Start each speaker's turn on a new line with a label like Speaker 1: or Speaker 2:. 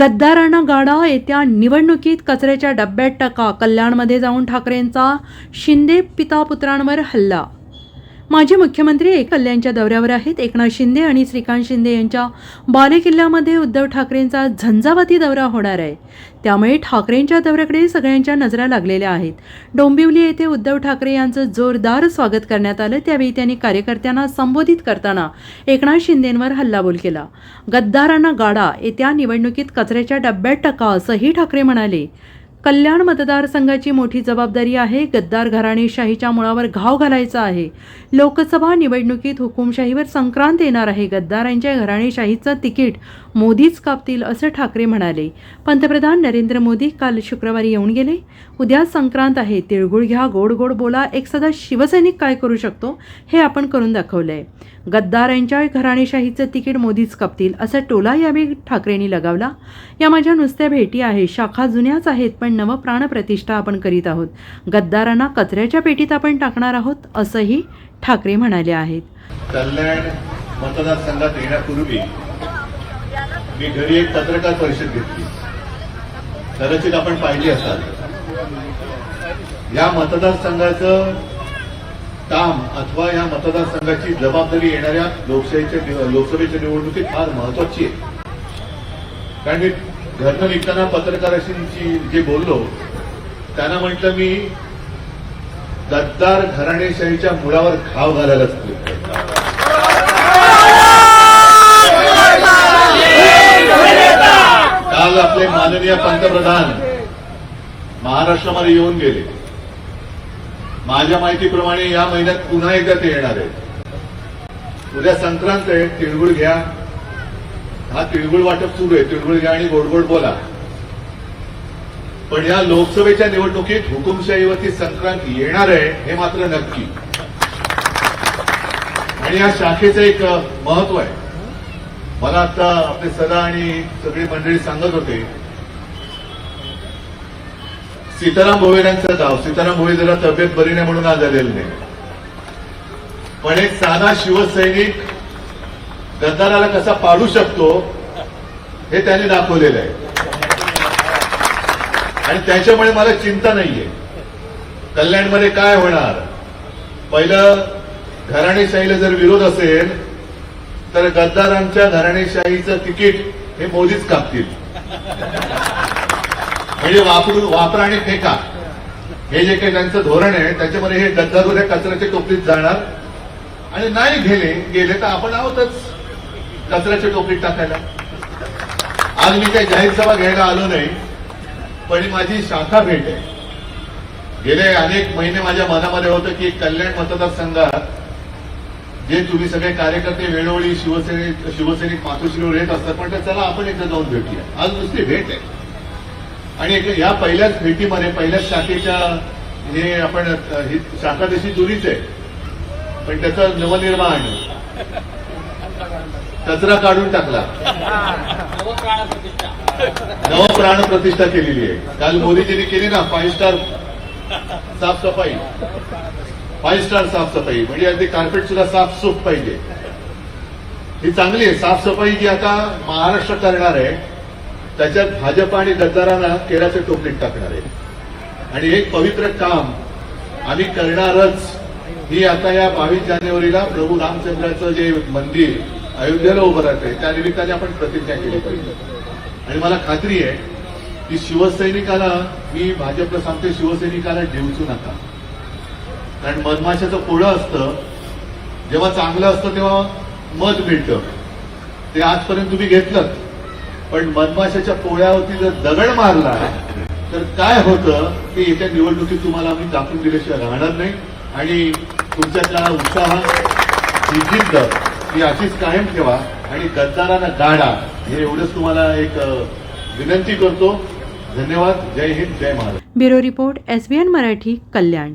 Speaker 1: गद्दारांना गाडा येत्या निवडणुकीत कचऱ्याच्या डब्यात टाका. कल्याणमध्ये जाऊन ठाकरेंचा शिंदे पिता पुत्रांवर हल्ला माजी मुख्यमंत्री एक कल्याणच्या दौऱ्यावर आहेत. एकनाथ शिंदे आणि श्रीकांत शिंदे यांच्या बालेकिल्ल्यामध्ये उद्धव ठाकरेंचा झंझावाती दौरा होणार आहे. त्यामुळे ठाकरेंच्या दौऱ्याकडे सगळ्यांच्या नजरा लागलेल्या आहेत. डोंबिवली येथे उद्धव ठाकरे यांचं जोरदार स्वागत करण्यात आलं. त्यावेळी त्यांनी कार्यकर्त्यांना संबोधित करताना एकनाथ शिंदेंवर हल्लाबोल केला. गद्दारांना गाडा येत्या निवडणुकीत कचऱ्याच्या डब्यात टाका असंही ठाकरे म्हणाले. कल्याण मतदारसंघाची मोठी जबाबदारी आहे गद्दार घराणेशाहीच्या मुळावर घाव घालायचा आहे. लोकसभा निवडणुकीत हुकुमशाहीवर संक्रांत येणार आहे गद्दारांच्या घराणेशाहीचं तिकीट मोदीच कापतील असं ठाकरे म्हणाले. पंतप्रधान नरेंद्र मोदी काल शुक्रवारी येऊन गेले. उद्या संक्रांत आहे तिळगुळ घ्या गोड गोड बोला एक सदा शिवसैनिक काय करू शकतो हे आपण करून दाखवलं आहे गद्दारांच्या घराणेशाहीचं तिकीट मोदीच कापतील असा टोला यावेळी ठाकरेंनी लगावला. या माझ्या नुसत्या भेटी आहे शाखा जुन्याच आहेत पण नव प्राणप्रतिष्ठा आपण करीत आहोत. गद्दारांना कचऱ्याच्या पेटीत आपण टाकणार आहोत असंही ठाकरे म्हणाले आहेत.
Speaker 2: कल्याण मतदारसंघात येण्यापूर्वी मी घरी एक पत्रकार परिषद घेतली. कदाचित आपण पाहिली असाल. या मतदारसंघाचं काम अथवा या मतदारसंघाची जबाबदारी येणाऱ्या लोकशाहीच्या लोकसभेच्या निवडणुकीत फार महत्वाची आहे. कारण मी घरनं निघताना पत्रकाराशी जे बोललो त्यांना म्हटलं मी गद्दार घराणेशाहीच्या मुळावर घाव घालायला काल आपले माननीय पंतप्रधान महाराष्ट्रामध्ये येऊन गेले. माझ्या माहितीप्रमाणे या महिन्यात पुन्हा एकदा ते येणार आहेत. उद्या संक्रांत आहे तिळगुळ घ्या. हा तिळगुळ वाटप सुरू आहे. तिळगुळ घ्या आणि गोडगोड बोला. पण या लोकसभेच्या निवडणुकीत हुकुमशाहीवरती संक्रांत येणार आहे हे मात्र नक्की. आणि या शाखेचं एक महत्त्व आहे. मला आता आपले सदा आणि सगळी मंडळी सांगत होते सीताराम भोईरांचं गाव सीताराम भोई जरा तब्येत बरी नाही म्हणून आज आलेलं नाही. पण एक साधा शिवसैनिक गद्दाराला कसा पाडू शकतो हे त्याने दाखवलेलं आहे. आणि त्याच्यामुळे मला चिंता नाहीये. कल्याणमध्ये काय होणार? पहिलं घराणेशाहीला जर विरोध असेल तर गद्दारांच्या घराणेशाहीचं तिकीट हे मोदीच कापतील. म्हणजे वापरू वापरा आणि फेका हे जे काही त्यांचं धोरण आहे त्याच्यामध्ये हे गद्दार कचऱ्याच्या टोपलीत जाणार. आणि नाही गेले गेले तर आपण आहोतच कचऱ्याच्या टोपलीत टाकायला. आज मी काही जाहीर सभा घ्यायला आलो नाही पण ही माझी शाखा भेट आहे. गेले अनेक महिने माझ्या मनामध्ये होतं की कल्याण मतदारसंघात जे तुम्ही सगळे कार्यकर्ते वेळोवेळी शिवसैनिक शिवसैनिक मातोश्रीवर येत असतात पण चला आपण एकदा जाऊन भेटूया. आज दुसरी भेट आहे. आणि या पहिल्याच भेटीमध्ये पहिल्याच शाखेच्या हे आपण ही शाखा तशी जुनीच आहे पण त्याचं नवनिर्माण कचरा काढून टाकला. नवप्राण प्रतिष्ठा केलेली आहे. काल मोदीजींनी केली ना फाईव्ह स्टार साफसफाई. फाईव्ह स्टार साफसफाई. म्हणजे अगदी कार्पेट सुद्धा साफसूफ पाहिजे. ही चांगली आहे. साफसफाई जी आता महाराष्ट्र करणार आहे त्याच्यात भाजप आणि गद्दारांना केराच्या टोपलीत टाकणार आहे. आणि एक पवित्र काम आम्ही करणारच. ही आता या बावीस जानेवारीला प्रभू रामचंद्राचं जे मंदिर अयोध्येला उभं राहते त्या निमित्ताने आपण प्रतिज्ञा केली पाहिजे. आणि मला खात्री आहे की शिवसैनिकाला मी भाजपला सांगते शिवसैनिकाला डिवचू नका. कारण मधमाशाचं पोळं असतं जेव्हा चांगलं असतं तेव्हा मध मिळतं. ते आजपर्यंत तुम्ही घेतलं पण मधमाशाच्या पोळ्यावरती जर दगड मारला तर काय होतं की येत्या निवडणुकीत तुम्हाला आम्ही दाखवून दिल्याशिवाय राहणार नाही. आणि तुमच्यातला उत्साह ही जिद्द ही अशीच कायम ठेवा. आणि गद्दारांना गाडा हे एवढंच तुम्हाला एक विनंती करतो. धन्यवाद. जय हिंद जय Maharaj
Speaker 1: bureau report SBN Marathi Kalyan.